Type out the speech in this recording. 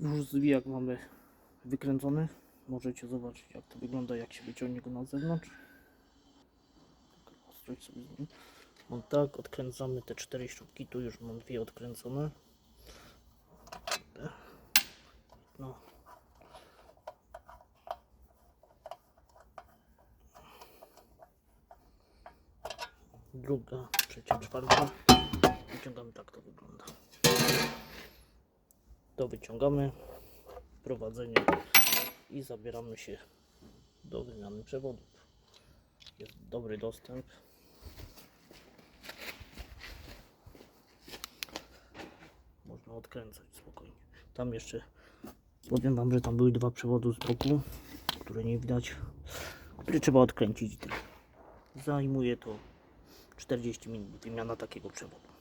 Już zwijak mamy wykręcony. Możecie zobaczyć jak to wygląda, jak się wyciągnie go na zewnątrz. Ostrość sobie z nim. No tak, odkręcamy te cztery śrubki. Tu już mam dwie odkręcone. No. Druga, trzecia, czwarta. Wyciągamy tak to wygląda. To wyciągamy. Prowadzenie i zabieramy się do wymiany przewodów. Jest dobry dostęp. Można odkręcać spokojnie. Tam jeszcze powiem Wam, że tam były dwa przewody z boku, które nie widać, które trzeba odkręcić. Zajmuje to 40 minut wymiana takiego przewodu.